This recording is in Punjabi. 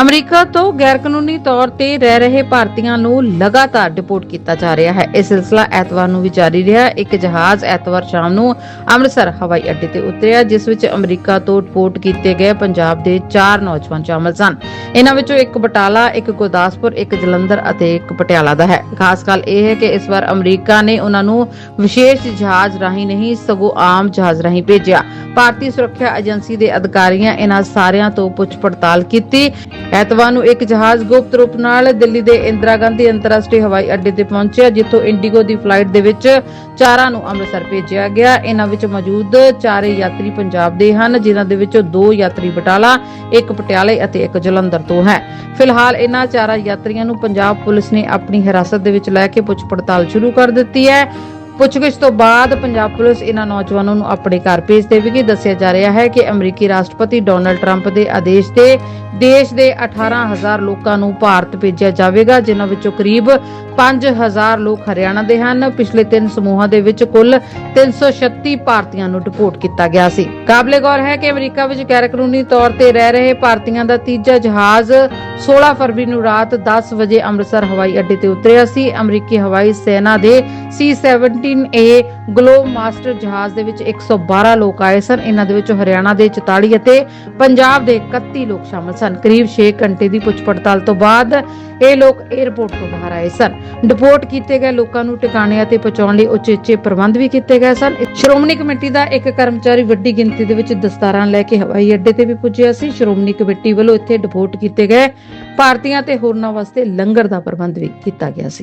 ਅਮਰੀਕਾ ਤੋਂ ਗੈਰਕਾਨੂੰਨੀ ਤੌਰ ਤੇ ਰਹਿ ਰਹੇ ਭਾਰਤੀਆਂ ਨੂੰ ਲਗਾਤਾਰ ਡਿਪੋਰਟ ਕੀਤਾ ਜਾ ਰਿਹਾ ਹੈ। ਇਹ ਸਿਲਸਿਲਾ ਐਤਵਾਰ ਨੂੰ ਵੀ ਜਾਰੀ ਰਿਹਾ। ਇੱਕ ਜਹਾਜ਼ ਐਤਵਾਰ ਸ਼ਾਮ ਨੂੰ ਅੰਮ੍ਰਿਤਸਰ, ਹਵਾਈ ਅੱਡੇ ਤੇ ਉਤਰਿਆ, ਜਿਸ ਵਿੱਚ ਅਮਰੀਕਾ ਤੋਂ ਡਿਪੋਰਟ ਕੀਤੇ ਗਏ ਪੰਜਾਬ ਦੇ 4 ਨੌਜਵਾਨ ਸ਼ਾਮਲ ਸਨ। ਇਹਨਾਂ ਵਿੱਚੋਂ ਇੱਕ ਬਟਾਲਾ, ਇੱਕ ਗੁਰਦਾਸਪੁਰ, ਇੱਕ ਜਲੰਧਰ ਅਤੇ ਇੱਕ ਪਟਿਆਲਾ ਦਾ ਹੈ। ਖਾਸ ਗੱਲ ਇਹ ਹੈ ਕਿ ਇਸ ਵਾਰ ਅਮਰੀਕਾ ਨੇ ਉਹਨਾਂ ਨੂੰ ਵਿਸ਼ੇਸ਼ ਜਹਾਜ਼ ਰਾਹੀਂ ਨਹੀਂ, ਸਗੋਂ ਆਮ ਜਹਾਜ਼ ਰਾਹੀਂ ਭੇਜਿਆ। ਭਾਰਤੀ ਸੁਰੱਖਿਆ ਏਜੰਸੀ ਦੇ ਅਧਿਕਾਰੀਆਂ ਇਹਨਾਂ ਸਾਰਿਆਂ ਤੋਂ ਪੁੱਛ ਪੜਤਾਲ ਕੀਤੀ। ਐਤਵਾਰ ਨੂੰ ਇੱਕ ਜਹਾਜ਼ ਗੁਪਤ ਰੂਪ ਨਾਲ ਦਿੱਲੀ ਦੇ ਇੰਦਰਾ ਗਾਂਧੀ ਅੰਤਰਰਾਸ਼ਟਰੀ ਹਵਾਈ ਅੱਡੇ ਤੇ ਪਹੁੰਚਿਆ, ਜਿੱਥੋਂ ਇੰਡੀਗੋ ਦੀ ਫਲਾਈਟ ਦੇ ਵਿੱਚ ਚਾਰਾਂ ਨੂੰ ਅੰਮ੍ਰਿਤਸਰ ਭੇਜਿਆ ਗਿਆ। ਇਹਨਾਂ ਵਿੱਚ ਮੌਜੂਦ ਚਾਰੇ ਯਾਤਰੀ ਪੰਜਾਬ ਦੇ ਹਨ, ਜਿਨ੍ਹਾਂ ਦੇ ਵਿੱਚੋਂ ਦੋ ਯਾਤਰੀ ਬਟਾਲਾ, ਇੱਕ ਪਟਿਆਲੇ ਅਤੇ ਇੱਕ ਜਲੰਧਰ ਤੋਂ ਹੈ। ਫਿਲਹਾਲ ਇਹਨਾਂ ਚਾਰਾਂ ਯਾਤਰੀਆਂ ਨੂੰ ਪੰਜਾਬ ਪੁਲਿਸ ਨੇ ਆਪਣੀ ਹਿਰਾਸਤ ਦੇ ਵਿੱਚ ਲੈ ਕੇ ਪੁੱਛ ਪੜਤਾਲ ਸ਼ੁਰੂ ਕਰ ਦਿੱਤੀ ਹੈ। ਪੁੱਛਗਿੱਛ ਤੋਂ ਬਾਅਦ ਪੰਜਾਬ ਪੁਲਿਸ ਇਹਨਾਂ ਨੌਜਵਾਨਾਂ ਨੂੰ ਆਪਣੇ ਘਰ ਭੇਜ ਦੇਵੇਗੀ। ਦੱਸਿਆ ਜਾ ਰਿਹਾ ਹੈ ਕਿ ਅਮਰੀਕੀ ਰਾਸ਼ਟਰਪਤੀ ਡੋਨਲਡ ਟਰੰਪ ਦੇ ਆਦੇਸ਼ ਤੇ ਦੇਸ਼ ਦੇ 18000 ਲੋਕਾਂ ਨੂੰ ਭਾਰਤ ਭੇਜਿਆ ਜਾਵੇਗਾ, ਜਿਨ੍ਹਾਂ ਵਿੱਚੋਂ ਕਰੀਬ 5000 ਲੋਕ ਹਰਿਆਣਾ ਦੇ ਹਨ। ਪਿਛਲੇ ਤਿੰਨ ਸਮੂਹਾਂ ਦੇ ਵਿੱਚ ਕੁੱਲ 336 ਭਾਰਤੀਆਂ ਨੂੰ ਡਿਪੋਰਟ ਕੀਤਾ ਗਿਆ ਸੀ। ਕਾਬਲੇ ਗੌਰ ਹੈ ਕਿ ਅਮਰੀਕਾ ਵਿੱਚ ਗੈਰਕਾਨੂੰਨੀ ਤੌਰ ਤੇ ਰਹਿ ਰਹੇ ਭਾਰਤੀਆਂ ਦਾ ਤੀਜਾ ਜਹਾਜ਼ 16 ਫਰਵਰੀ ਨੂੰ ਰਾਤ 10 ਵਜੇ ਅੰਮ੍ਰਿਤਸਰ ਹਵਾਈ ਅੱਡੇ ਤੇ ਉਤਰਿਆ ਸੀ। ਅਮਰੀਕੀ ਹਵਾਈ ਸੈਨਾ ਦੇ C-17A ਗਲੋਬ ਮਾਸਟਰ ਜਹਾਜ਼ ਦੇ ਵਿੱਚ 112 ਲੋਕ ਆਏ ਸਨ। ਇਹਨਾਂ ਦੇ ਵਿੱਚੋਂ ਹਰਿਆਣਾ ਦੇ 44 ਅਤੇ ਪੰਜਾਬ ਦੇ 31 ਲੋਕ ਸ਼ਾਮਲ ਸਨ। ਕਰੀਬ 6 ਘੰਟੇ ਦੀ ਪੁੱਛ ਪੜਤਾਲ ਤੋਂ ਬਾਅਦ ਇਹ ਲੋਕ 에ਅਰਪੋਰਟ ਤੋਂ ਬਾਹਰ ਆਏ ਸਨ। ਡਿਪੋਰਟ ਕੀਤੇ ਗਏ ਲੋਕਾਂ ਨੂੰ ਟਿਕਾਣਿਆਂ ਤੇ ਪਹੁੰਚਾਉਣ ਲਈ ਉਚੇਚੇ ਪ੍ਰਬੰਧ ਵੀ ਕੀਤੇ ਗਏ ਸਨ। ਸ਼੍ਰੋਮਣੀ ਕਮੇਟੀ ਦਾ ਇੱਕ ਕਰਮਚਾਰੀ ਵੱਡੀ ਗਿਣਤੀ ਦੇ ਵਿੱਚ ਦਸਤਾਰਾਂ ਲੈ ਕੇ ਹਵਾਈ ਅੱਡੇ ਤੇ ਵੀ ਪੁੱਜਿਆ ਸੀ। ਸ਼੍ਰੋਮਣੀ ਕਮੇਟੀ ਵੱਲੋਂ ਇੱਥੇ ਡਿਪੋਰਟ ਕੀਤੇ ਗਏ ਭਾਰਤੀਆਂ ਤੇ ਹੋਰਨਾਂ ਵਾਸਤੇ ਲੰਗਰ ਦਾ ਪ੍ਰਬੰਧ ਵੀ ਕੀਤਾ ਗਿਆ ਸੀ।